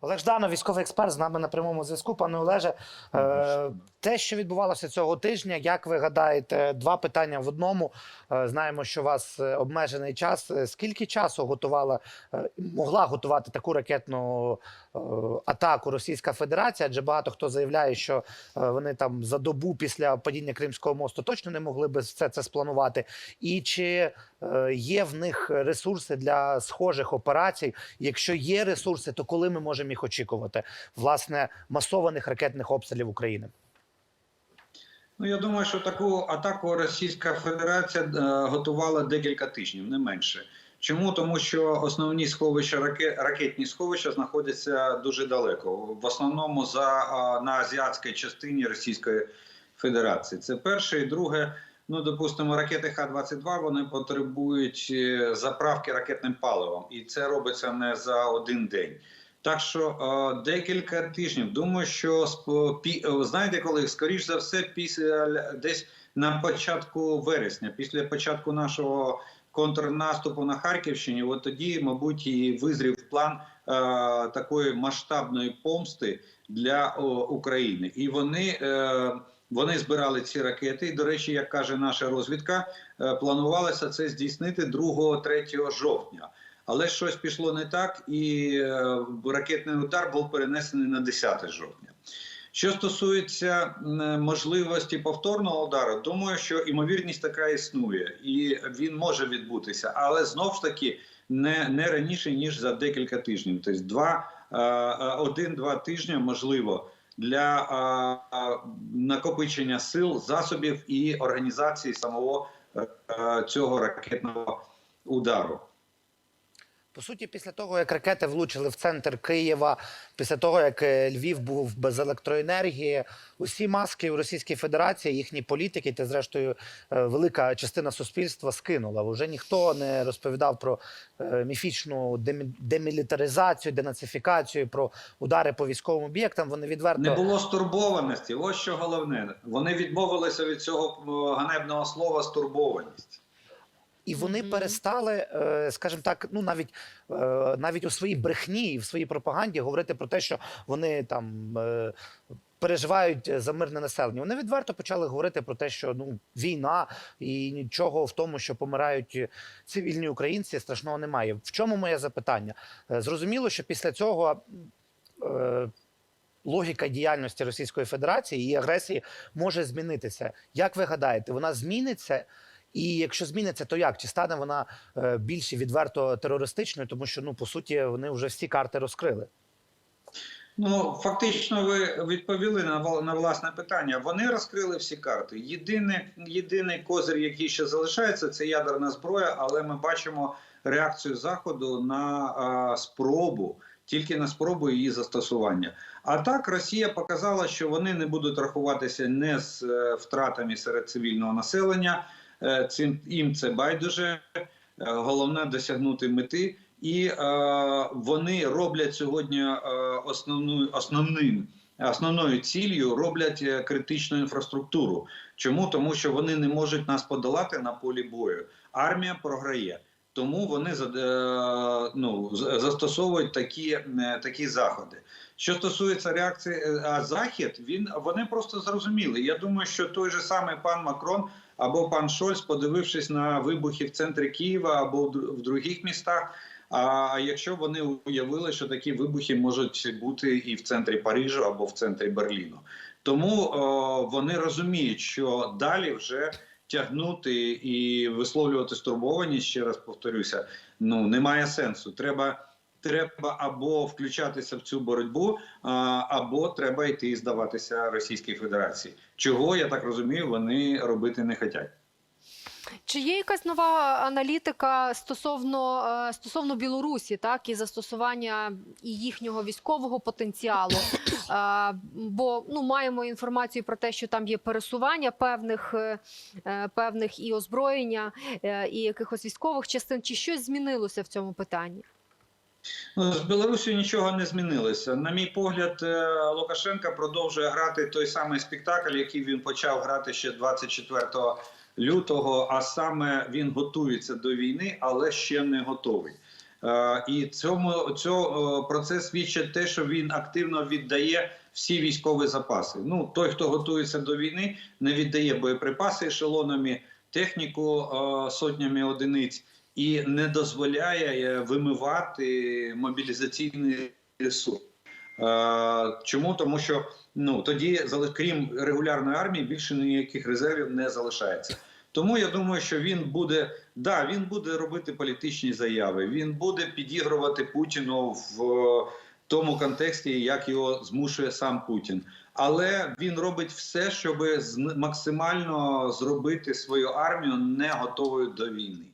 Олег Жданов, військовий експерт, з нами на прямому зв'язку. Пане Олеже, е, те, що відбувалося цього тижня, як ви гадаєте, два питання в одному. Е, Знаємо, що у вас е, обмежений час. Скільки часу готувала могла готувати таку ракетну атаку Російська Федерація? Адже багато хто заявляє, що вони там за добу після падіння Кримського мосту точно не могли би все це спланувати. І чи є в них ресурси для схожих операцій? Якщо є ресурси, то коли ми можемо їх очікувати? Власне, масованих ракетних обстрілів України? Ну я думаю, що таку атаку Російська Федерація е, готувала декілька тижнів, не менше. Чому? Тому що основні сховища раке- ракетні сховища знаходяться дуже далеко, в основному за на азіатській частині Російської Федерації. Це перше і друге. Ну, допустимо, ракети Х-22 вони потребують е, заправки ракетним паливом, і це робиться не за один день. Так що е, декілька тижнів. Думаю, що е, знаєте, коли скоріш за все, після десь на початку вересня, після початку нашого контрнаступу на Харківщині, от тоді, мабуть, і визрів план е, такої масштабної помсти для України, і вони. Вони збирали ці ракети, і, до речі, як каже наша розвідка, планувалося це здійснити 2-3 жовтня. Але щось пішло не так, і е, ракетний удар був перенесений на 10 жовтня. Що стосується можливості повторного удару, думаю, що імовірність така існує, і він може відбутися, але знов ж таки не, не раніше ніж за декілька тижнів. Тобто два е, е, один-два тижні можливо для накопичення сил, засобів і організації самого цього ракетного удару. По суті, після того, як ракети влучили в центр Києва, після того, як е, Львів був без електроенергії, усі маски в Російській Федерації, їхні політики, та зрештою е, велика частина суспільства скинула. Уже ніхто не розповідав про е, міфічну демі- демілітаризацію, денацифікацію, про удари по військовим об'єктам. Вони відверто Не було стурбованості. Ось що головне. Вони відмовилися від цього ганебного слова стурбованість. І вони Мгм. перестали, е, скажімо так, ну навіть е, навіть у своїй брехні і в своїй пропаганді говорити про те, що вони там е, переживають за мирне населення. Вони відверто почали говорити про те, що ну війна і нічого в тому, що помирають цивільні українці, страшного немає. В чому моє запитання? Зрозуміло, що після цього. Логіка діяльності Російської Федерації і агресії може змінитися. Як ви гадаєте, вона зміниться? І якщо зміниться, то як? Чи стане вона е, більш відверто терористичною, тому що ну по суті вони вже всі карти розкрили? Ну фактично, ви відповіли на на власне питання. Вони розкрили всі карти. Єдине, єдиний козир, який ще залишається, це ядерна зброя. Але ми бачимо реакцію заходу на а, спробу, тільки на спробу її застосування. А так Росія показала, що вони не будуть рахуватися не з е, втратами серед цивільного населення. Е, цим їм це байдуже. Е, Головне досягнути мети. І е, вони роблять сьогодні е, основну основним. Основною ціллю роблять критичну інфраструктуру. Чому? Тому що вони не можуть нас подолати на полі бою. Армія програє, тому вони е, ну, застосовують такі, е, такі заходи. Що стосується реакції, е, а захід він вони просто зрозуміли. Я думаю, що той же самий пан Макрон або пан Шольц, подивившись на вибухи в центрі Києва або в дру- в других містах. А якщо вони уявили, що такі вибухи можуть бути і в центрі Парижу або в центрі Берліну, тому о, вони розуміють, що далі вже тягнути і висловлювати стурбованість, ще раз повторюся, ну немає сенсу. Треба. Треба або включатися в цю боротьбу, або треба йти і здаватися Російській Федерації. Чого я так розумію, вони робити не хочуть. Чи є якась нова аналітика стосовно, е, стосовно Білорусі, так і застосування і їхнього військового потенціалу? Бо ну маємо інформацію про те, що там є пересування певних, е, е, певних і озброєння, е, і якихось військових частин. Чи щось змінилося в цьому питанні? Ну, з Білорусі нічого не змінилося. На мій погляд, Лукашенка продовжує грати той самий спектакль, який він почав грати ще 24 лютого. А саме він готується до війни, але ще не готовий. Е, І цьому цього про це свідчить те, що він активно віддає всі військові запаси. Ну той, хто готується до війни, не віддає боєприпаси ешелонами, техніку е, сотнями одиниць і не дозволяє е, вимивати мобілізаційний ресурс. Е, Чому? Тому що ну тоді, крім регулярної армії, більше ніяких резервів не залишається. Тому я думаю, що він буде да, він буде робити політичні заяви. Він буде підігрувати Путіну в е, тому контексті, як його змушує сам Путін. Але він робить все, щоб максимально зробити свою армію не готовою до війни.